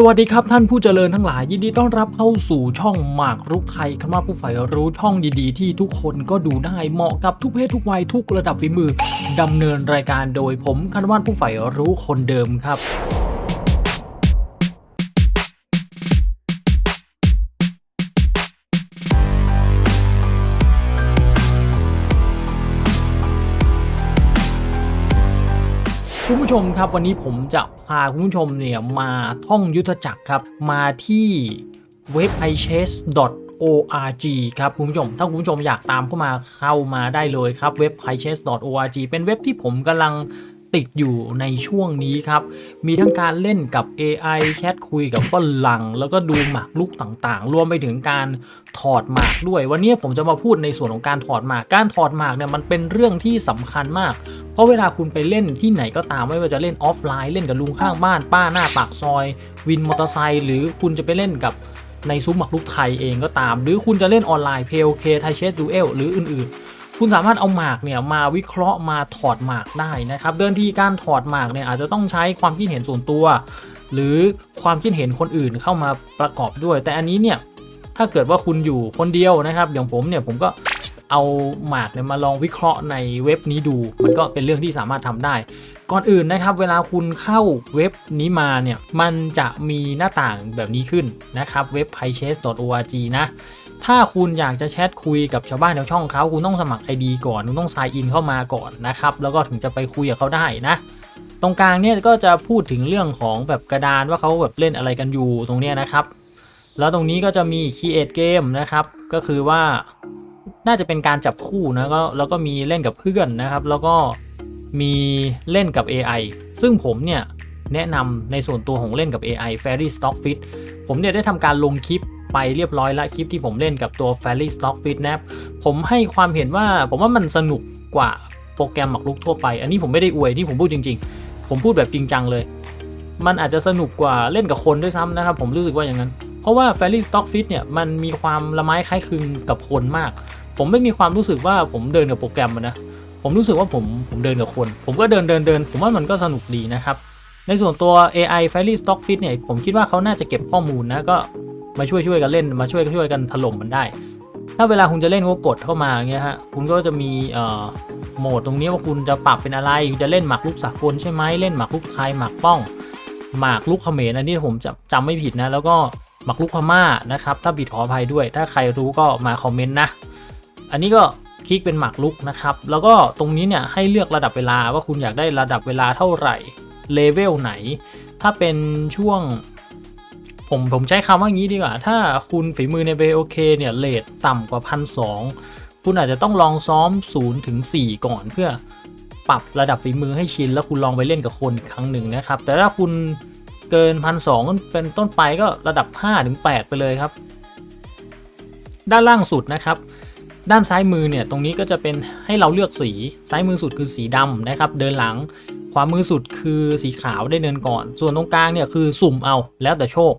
สวัสดีครับท่านผู้เจริญทั้งหลายยินดีต้อนรับเข้าสู่ช่องหมากรุกไทยคำว่าผู้ใฝ่รู้ช่องดีๆ ที่ทุกคนก็ดูได้เหมาะกับทุกเพศทุกวัยทุกระดับฝีมือดำเนินรายการโดยผมคณว่านผู้ใฝ่รู้คนเดิมครับ คุณผู้ชมครับวันนี้ผมจะพาคุณผู้ชมเนี่ยมาท่องยุทธจักรครับ มาที่เว็บ i c h e s org ครับคุณผู้ชม ถ้าคุณผู้ชมอยากตามเข้ามาเข้ามาได้เลยครับเว็บ i c h e s org เป็นเว็บที่ผมกำลัง ติดอยู่ในช่วงนี้ครับ มีทั้งการเล่นกับ AI แชทคุยกับฝรั่งแล้วก็ดูหมากลุกต่างๆ รวมไปถึงการถอดหมากด้วย วันนี้ผมจะมาพูดในส่วนของการถอดหมาก การถอดหมากเนี่ยมันเป็นเรื่องที่สำคัญมาก เพราะเวลาคุณไปเล่นที่ไหนก็ตามไม่ว่าจะเล่นออฟไลน์เล่นกับลุงข้างบ้านป้าหน้าปากซอย วินมอเตอร์ไซค์หรือคุณจะไปเล่นกับในซุ้มหมากลุกไทยเองก็ตาม หรือคุณจะเล่นออนไลน์เพลเคไทเชสดูเอลหรืออื่นๆ คุณสามารถเอาหมากเนี่ยมาวิเคราะห์มาถอดหมากได้นะครับเดินที่การถอดหมากเนี่ยอาจจะต้องใช้ความคิดเห็นส่วนตัว หรือความคิดเห็นคนอื่นเข้ามาประกอบด้วย แต่อันนี้เนี่ยถ้าเกิดว่าคุณอยู่คนเดียวนะครับ อย่างผมเนี่ยผมก็เอาหมากเนี่ยมาลองวิเคราะห์ในเว็บนี้ดู มันก็เป็นเรื่องที่สามารถทำได้ ก่อนอื่นนะครับ เวลาคุณเข้าเว็บนี้มาเนี่ยมันจะมีหน้าต่างแบบนี้ขึ้นนะครับเว็บ p i c h e s org นะ ถ้าคุณอยากจะแชทคุยกับชาวบ้านชาวช่องเขาคุณต้องสมัคร ID ก่อนคุณต้อง sign in เข้ามาก่อนนะครับ แล้วก็ถึงจะไปคุยกับเขาได้นะ ตรงกลางเนี่ยก็จะพูดถึงเรื่องของแบบกระดานว่าเขาแบบเล่นอะไรกันอยู่ตรงเนี้ยนะครับ แล้วตรงนี้ก็จะมี create game นะครับ ก็คือว่าน่าจะเป็นการจับคู่นะก็แล้วก็มีเล่นกับเพื่อนนะครับ แล้วก็มีเล่นกับ AI ซึ่งผมเนี่ย แนะนำในส่วนตัวของเล่นกับ AI Fairy Stockfish ผมเนี่ยได้ทำการลงคลิปไปเรียบร้อยแล้วคลิปที่ผมเล่นกับตัว Fairy Stockfish นะครับผมให้ความเห็นว่าผมว่ามันสนุกกว่าโปรแกรมหมากรุกทั่วไป อันนี้ผมไม่ได้อวยที่ผมพูดจริง ๆ ผมพูดแบบจริงจังเลย มันอาจจะสนุกกว่าเล่นกับคนด้วยซ้ำนะครับ ผมรู้สึกว่าอย่างนั้น เพราะว่า Fairy Stockfish เนี่ยมันมีความละไม้คล้ายคลึงกับคนมาก ผมไม่มีความรู้สึกว่าผมเดินกับโปรแกรมนะผมรู้สึกว่าผมผมเดินกับคน ผมก็เดินเดินเดิน ผมว่ามันก็สนุกดีนะครับ ในส่วนตัว AI f i r y Stockfish เนี่ยผมคิดว่าเขาน่าจะเก็บข้อมูลนะก็มาช่วยช่วยกันเล่นมาช่วยช่วยกันถล่มมันได้ ถ้าเวลาคุณจะเล่นก็กดเข้ามาอย่างเงี้ยฮะคุณก็จะมีโหมดตรงนี้ว่าคุณจะปรับเป็นอะไรคุณจะเล่นหมากรุกสากลใช่ไหมเล่นหมากรุกไทยหมากป้อง หมากรุกเขมรอันนี้ผมจะจำไม่ผิดนะ แล้วก็หมากรุกพม่านะครับถ้าผิดขออภัยด้วย ถ้าใครรู้ก็มาคอมเมนต์นะ อันนี้ก็คลิกเป็นหมากรุกนะครับแล้วก็ตรงนี้เนี่ยให้เลือกระดับเวลาว่าคุณอยากได้ระดับเวลาเท่าไหร่ เลเวลไหน ถ้าเป็นช่วง ผมผมใช้คำว่างี้ดีกว่า ถ้าคุณฝีมือใน VOK เคเนี่ยเลทต่ำกว่าพันสคุณอาจจะต้องลองซ้อม0ถึง4ก่อนเพื่อปรับระดับฝีมือให้ชิน แล้วคุณลองไปเล่นกับคนอีกครั้งหนึ่งนะครับ แต่ถ้าคุณเกินพันสเป็นต้นไปก็ระดับ5ถึง8ไปเลยครับ ด้านล่างสุดนะครับ ด้านซ้ายมือเนี่ยตรงนี้ก็จะเป็นให้เราเลือกสีซ้ายมือสุดคือสีดำนะครับ เดินหลัง วามือสุดคือสีขาวได้เดินก่อน ส่วนตรงกลางเนี่ยคือสุ่มเอาแล้วแต่โชค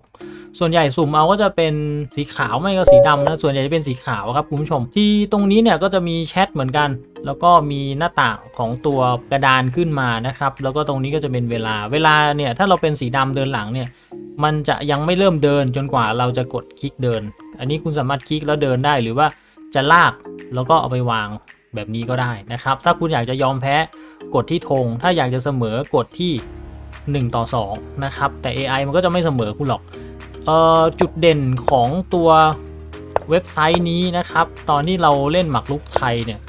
ส่วนใหญ่สุ่มเอาก็จะเป็นสีขาวไม่ก็สีดำนะส่วนใหญ่จะเป็นสีขาวครับคุณผู้ชม ที่ตรงนี้เนี่ยก็จะมีแชทเหมือนกัน แล้วก็มีหน้าต่างของตัวกระดานขึ้นมานะครับแล้วก็ตรงนี้ก็จะเป็นเวลาเวลาเนี่ยถ้าเราเป็นสีดำเดินหลังเนี่ยมันจะยังไม่เริ่มเดินจนกว่าเราจะกดคลิกเดิน อันนี้คุณสามารถคลิกแล้วเดินได้หรือว่าจะลากแล้วก็เอาไปวางแบบนี้ก็ได้นะครับ ถ้าคุณอยากจะยอมแพ้ กดที่ธงถ้าอยากจะเสมอกดที่ 1 ต่อ 2 นะครับ แต่ AI มันก็จะไม่เสมอคุณหรอกเอ่อจุดเด่นของตัวเว็บไซต์นี้นะครับ ตอนที่เราเล่นหมากรุกไทยเนี่ย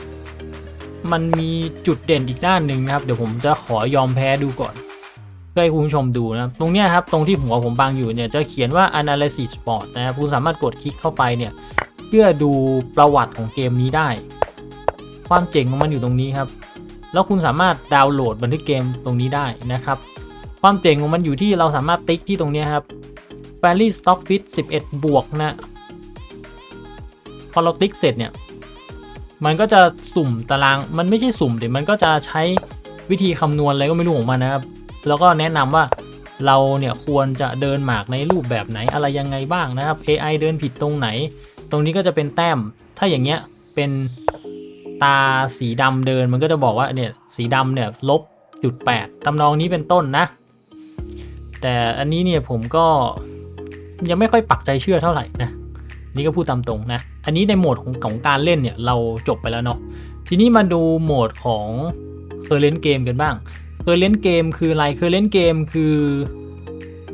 มันมีจุดเด่นอีกด้านหนึ่งนะครับ เดี๋ยวผมจะขอยอมแพ้ดูก่อนเพื่อให้คุณผู้ชมดูนะตรงเนี้ยครับตรงที่หัวผมบางอยู่เนี่ยจะเขียนว่า analysis sport นะครับคุณสามารถกดคลิกเข้าไปเนี่ยเพื่อดูประวัติของเกมนี้ได้ ความเจ๋งของมันอยู่ตรงนี้ครับ แล้วคุณสามารถดาวน์โหลดบันทึกเกมตรงนี้ได้นะครับ ความเจ๋งของมันอยู่ที่เราสามารถติ๊กที่ตรงนี้ครับ f a i r y Stockfish 11 บวกนะ พอเราติ๊กเสร็จเนี่ย มันก็จะสุ่มตาราง มันไม่ใช่สุ่มเดี๋ยวมันก็จะใช้วิธีคำนวณอะไรก็ไม่รู้ของมันนะครับ แล้วก็แนะนำว่าเราเนี่ยควรจะเดินหมากในรูปแบบไหนอะไรยังไงบ้างนะครับ AI เดินผิดตรงไหน ตรงนี้ก็จะเป็นแต้ม ถ้าอย่างเงี้ยเป็น ตาสีดำเดินมันก็จะบอกว่าเนี่ยสีดำเนี่ยลบจุดแปดทำนองนี้เป็นต้นนะ แต่อันนี้เนี่ยผมก็ยังไม่ค่อยปักใจเชื่อเท่าไหร่นะนี่ก็พูดตามตรงนะ อันนี้ในโหมดของของการเล่นเนี่ยเราจบไปแล้วเนาะทีนี้มาดูโหมดของเคอร์เ n นเกมกันบ้างเคอร์เ n นเกมคืออะไรเคอร์เ n นเกมคือ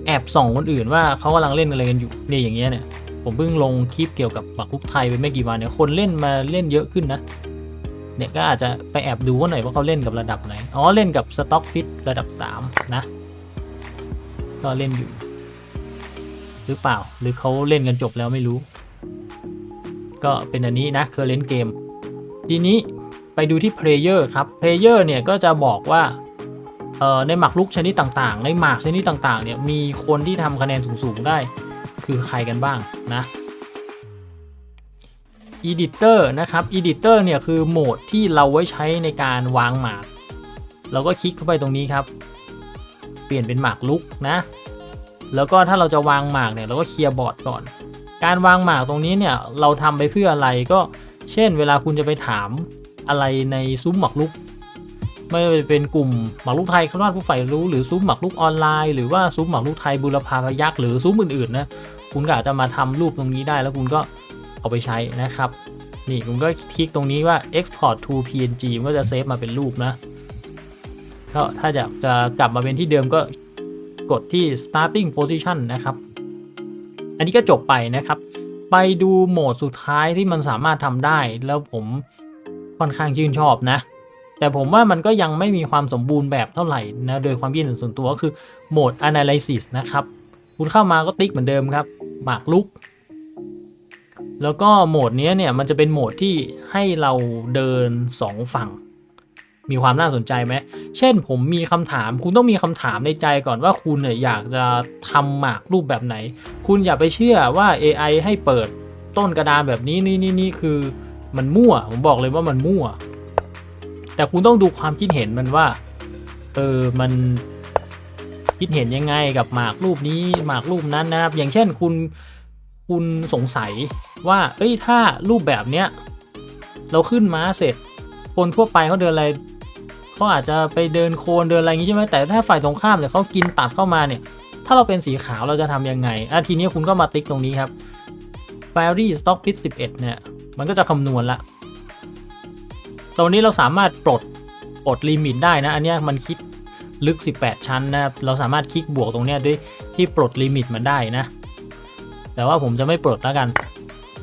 แอบส่องคนอื่นว่าเขากำลังเล่นอะไรกันอยู่เนี่ยอย่างเงี้ยเนี่ยผมเพิ่งลงคลิปเกี่ยวกับหมากรุกไทยไปไม่กี่วันเนี่ยคนเล่นมาเล่นเยอะขึ้นนะ เนี่ยก็อาจจะไปแอบดูว่าหน่อยว่าเขาเล่นกับระดับไหน อ๋อ เล่นกับสต็อกฟิตระดับ 3 นะ ก็เล่นอยู่ หรือเปล่า หรือเขาเล่นกันจบแล้วไม่รู้ ก็เป็นอันนี้นะ current game ทีนี้ไปดูที่ player ครับ player เนี่ยก็จะบอกว่าเอ่อในหมากรุกชนิดต่างๆ ในหมากชนิดต่างๆ เนี่ย มีคนที่ทำคะแนนสูงๆ ได้ คือใครกันบ้างนะ editor นะครับ editor เนี่ยคือโหมดที่เราไว้ใช้ในการวางหมาก เราก็คลิกเข้าไปตรงนี้ครับ เปลี่ยนเป็นหมากลุกนะ แล้วก็ถ้าเราจะวางหมากเนี่ยเราก็เคลียร์บอร์ดก่อน การวางหมากตรงนี้เนี่ยเราทำไปเพื่ออะไรก็ เช่น เวลาคุณจะไปถามอะไรในซุ้มหมากลุก ไม่ว่าจะเป็นกลุ่มหมากรุกไทยคณะผู้ใฝ่รู้หรือซุ้มหมากรุกออนไลน์หรือว่าซุ้มหมากรุกไทยบุรพาพยักษ์หรือซุ้มอื่นๆนะคุณก็อาจจะมาทำรูปตรงนี้ได้แล้วคุณก็ เอาไปใช้นะครับ นี่คุณก็คลิกตรงนี้ว่า export to png มันก็จะเซฟมาเป็นรูปนะก็ถ้าอยากจะกลับมาเป็นที่เดิมก็กดที่ starting position นะครับ อันนี้ก็จบไปนะครับ ไปดูโหมดสุดท้ายที่มันสามารถทำได้ แล้วผมค่อนข้างชื่นชอบนะ แต่ผมว่ามันก็ยังไม่มีความสมบูรณ์แบบเท่าไหร่นะ โดยความคิดเห็นส่วนตัวก็คือโหมด analysis นะครับ คุณเข้ามาก็ติ๊กเหมือนเดิมครับหมากลุก แล้วก็โหมดนี้เนี่ยมันจะเป็นโหมดที่ให้เราเดิน 2 ฝั่ง มีความน่าสนใจไหม เช่นผมมีคำถาม คุณต้องมีคำถามในใจก่อนว่าคุณเนี่ยอยากจะทำหมากรูปแบบไหน คุณอย่าไปเชื่อว่า AI ให้เปิดต้นกระดานแบบนี้นี่นี่นี่คือมันมั่ว ผมบอกเลยว่ามันมั่ว แต่คุณต้องดูความคิดเห็นมันว่า เออมันคิดเห็นยังไงกับหมากรูปนี้หมากรูปนั้นนะครับ อย่างเช่นคุณ คุณสงสัยว่าเอ้ยถ้ารูปแบบเนี้ยเราขึ้นม้าเสร็จ คนทั่วไปเขาเดินอะไรเขาอาจจะไปเดินโคลนเดินอะไรอย่างงี้ใช่ไหมแต่ถ้าฝ่ายตรงข้ามเนี่ยเขากินตัดเข้ามาเนี่ย ถ้าเราเป็นสีขาวเราจะทำยังไงอะทีนี้คุณก็มาติ๊กตรงนี้ครับ f a i r y Stock Pit 11 เนี่ย มันก็จะคำนวณละตรงนี้เราสามารถปลดปลดลิมิตได้นะ อันนี้มันคิดลึก 18 ชั้นนะครับเราสามารถคลิกบวกตรงเนี้ยด้วยที่ปลดลิมิตมันได้นะ แต่ว่าผมจะไม่ปลดแล้วกัน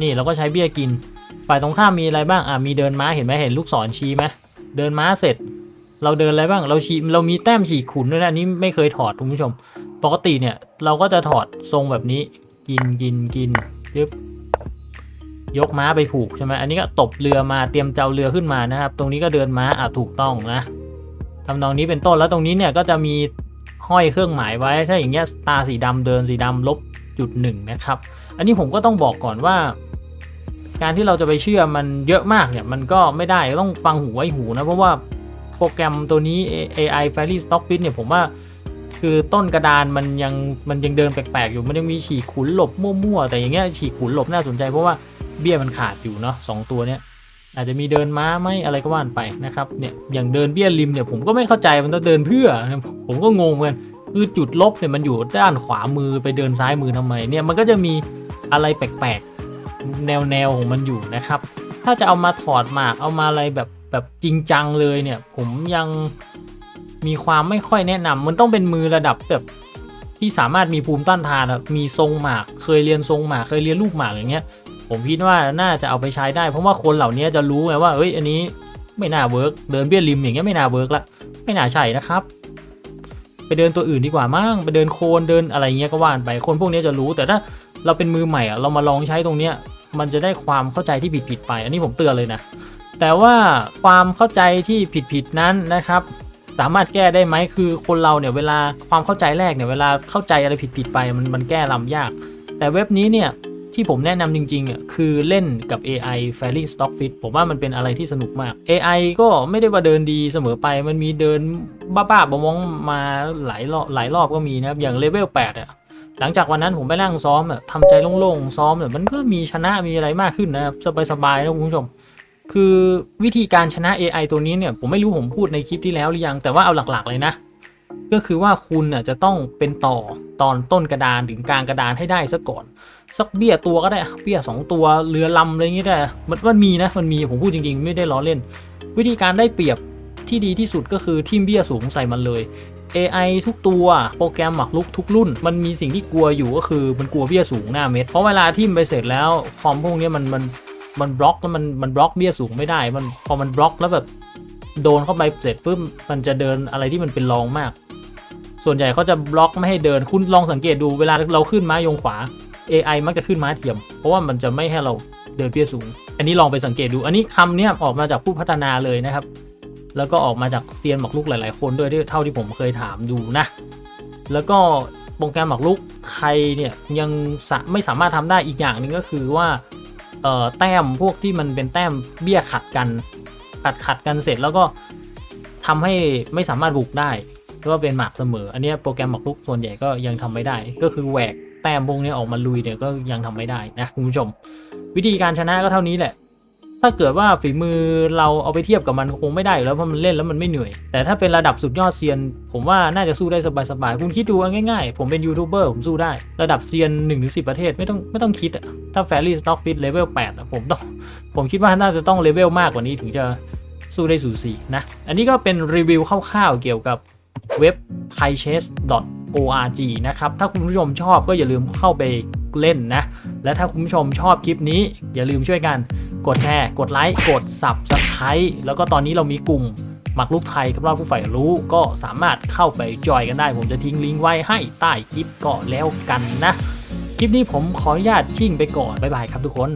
นี่เราก็ใช้เบี้ยกิน ฝ่ายตรงข้ามมีอะไรบ้างอะมีเดินม้าเห็นไหมเห็นลูกศรชี้ไหมเดินม้าเสร็จ เราเดินอะไรบ้างเราชี้เรามีแต้มฉีกขุนด้วยนะอันนี้ไม่เคยถอดคุณผู้ชม ปกติเนี่ยเราก็จะถอดทรงแบบนี้ กินกินกินยึบยกม้าไปผูกใช่ไหมอันนี้ก็ตบเรือมาเตรียมเจ้าเรือขึ้นมานะครับ ตรงนี้ก็เดินม้าอะถูกต้องนะทำนองนี้เป็นต้นแล้วตรงนี้เนี่ยก็จะมีห้อยเครื่องหมายไว้ถ้าอย่างเงี้ยตาสีดำเดินสีดำลบ จุดหนึ่งนะครับ อันนี้ผมก็ต้องบอกก่อนว่า การที่เราจะไปเชื่อมันเยอะมากเนี่ย มันก็ไม่ได้ต้องฟังหูไว้หูนะ เพราะว่าโปรแกรมตัวนี้ AI Fairy Stock Fit เนี่ยผมว่าคือต้นกระดานมันยังมันยังเดินแปลกๆอยู่มันยังมีฉีกขุนหลบมั่วๆแต่อย่างเงี้ยฉีกขุนหลบน่าสนใจเพราะว่าเบี้ยมันขาดอยู่เนาะสองตัวเนี้ยอาจจะมีเดินม้าไหมอะไรก็ว่านไปนะครับเนี่ยอย่างเดินเบี้ยริมเนี่ยผมก็ไม่เข้าใจมันต้องเดินเพื่อผมก็งงเหมือน คือจุดลบเนี่ยมันอยู่ด้านขวามือไปเดินซ้ายมือทำไมเนี่ยมันก็จะมีอะไรแปลกๆ แนวๆของมันอยู่นะครับ ถ้าจะเอามาถอดหมากเอามาอะไรแบบแบบจริงจังเลยเนี่ย ผมยังมีความไม่ค่อยแนะนำมันต้องเป็นมือระดับแบบที่สามารถมีภูมิต้านทานมีทรงหมากเคยเรียนทรงหมากเคยเรียนลูกหมากอย่างเงี้ย ผมคิดว่าน่าจะเอาไปใช้ได้ เพราะว่าคนเหล่านี้จะรู้ไงว่าเอ้ยอันนี้ไม่น่าเวิร์กเดินเบี้ยริมอย่างเงี้ยไม่น่าเวิร์กละไม่น่าใช่นะครับ ไปเดินตัวอื่นดีกว่ามั้งไปเดินโคลนเดินอะไรเงี้ยก็ว่านไปคนพวกนี้จะรู้ แต่ถ้าเราเป็นมือใหม่อะเรามาลองใช้ตรงเนี้ยมันจะได้ความเข้าใจที่ผิดๆไป อันนี้ผมเตือนเลยนะ แต่ว่าความเข้าใจที่ผิดๆนั้นนะครับ สามารถแก้ได้ไหมคือคนเราเนี่ยเวลาความเข้าใจแรกเนี่ยเวลาเข้าใจอะไรผิดๆไปมันมันแก้ลำยาก แต่เว็บนี้เนี่ย ที่ผมแนะนำจริงๆอะคือเล่นกับ AI Fairy Stock Fit ผมว่ามันเป็นอะไรที่สนุกมาก AI ก็ไม่ได้ว่าเดินดีเสมอไป มันมีเดินบ้าๆบมองๆมาหลายรอบหลายรอบก็มีนะครับ อย่างเลเวล8อะหลังจากวันนั้นผมไปนั่งซ้อมอะทำใจโล่งๆ ซ้อมเนี่ยมันก็มีชนะมีอะไรมากขึ้นนะครับ สบายๆนะคุณผู้ชม คือวิธีการชนะ AI ตัวนี้เนี่ย ผมไม่รู้ผมพูดในคลิปที่แล้วหรือยัง แต่ว่าเอาหลักๆเลยนะ ก็คือว่าคุณน่ะจะต้องเป็นต่อตอนต้นกระดานถึงกลางกระดานให้ได้ซะก่อน สักเบี้ยตัวก็ได้เบี้ยสองตัวเรือลำอะไรอย่างงี้ได้มันมันมีนะมันมีผมพูดจริงๆ ไม่ได้ล้อเล่น วิธีการได้เปรียบที่ดีที่สุดก็คือทิมเบี้ยสูงใส่มันเลย AI ทุกตัวโปรแกรมหมักลุกทุกรุ่น มันมีสิ่งที่กลัวอยู่ก็คือมันกลัวเบี้ยสูงหน้าเม็ดเพราะเวลาทิมไปเสร็จแล้วคอมพวกนี้มันมันมันบล็อกแล้วมันมันบล็อกเบี้ยสูงไม่ได้ มันพอมันบล็อกแล้วแบบโดนเข้าไปเสร็จปุ๊บมันจะเดินอะไรที่มันเป็นรองมาก ส่วนใหญ่เขาจะบล็อกไม่ให้เดินคุณลองสังเกตดูเวลาเราขึ้นไม้ยงขวา AI มักจะขึ้นไม้เทียม เพราะว่ามันจะไม่ให้เราเดินเบี้ยสูง อันนี้ลองไปสังเกตดู อันนี้คำเนี้ยออกมาจากผู้พัฒนาเลยนะครับ แล้วก็ออกมาจากเซียนหมากรุกหลาย ๆ คนด้วยที่เท่าที่ผมเคยถามดูนะ แล้วก็โปรแกรมหมากรุกไทยเนี่ยยังไม่สามารถทำได้อีกอย่างหนึ่งก็คือว่าเอ่อแต้มพวกที่มันเป็นแต้มเบี้ยขัดกันขัดขัดกันเสร็จแล้วก็ทำให้ไม่สามารถบุกได้ ก็เป็นหมากเสมอ อันนี้โปรแกรมหมากรุกส่วนใหญ่ก็ยังทำไม่ได้ ก็คือแหวกแต้มพวกนี้ออกมาลุยเนี่ยก็ยังทำไม่ได้นะคุณผู้ชม วิธีการชนะก็เท่านี้แหละ ถ้าเกิดว่าฝีมือเราเอาไปเทียบกับมันคงไม่ได้แล้วเพราะมันเล่นแล้วมันไม่เหนื่อย แต่ถ้าเป็นระดับสุดยอดเซียน ผมว่าน่าจะสู้ได้สบายๆคุณคิดดูง่ายๆ ผมเป็นยูทูบเบอร์ผมสู้ได้ ระดับเซียน1นถึงสิประเทศไม่ต้องไม่ต้องคิดอะถ้าแฟรี่สต็อกฟิตเลเวล8อะผมต้องผมคิดว่าน่าจะต้องเลเวลมากกว่านี้ถึงจะสู้ได้สูสีนะ อันนี้ก็เป็นรีวิวคร่าวๆเกี่ยวกับ เว็บ p i c h e s org นะครับ ถ้าคุณผู้ชมชอบก็อย่าลืมเข้าไปเล่นนะ และถ้าคุณผู้ชมชอบคลิปนี้ อย่าลืมช่วยกันกดแชร์ กดไลค์ กด Subscribe แล้วก็ตอนนี้เรามีกลุ่มหมักลูกไทยกับเราผู้ใฝ่รู้ก็สามารถเข้าไปจอยกันได้ ผมจะทิ้งลิงก์ไว้ให้ใต้คลิปก็แล้วกันนะ คลิปนี้ผมขออนุญาตชิ่งไปก่อน บ๊ายบายครับทุกคน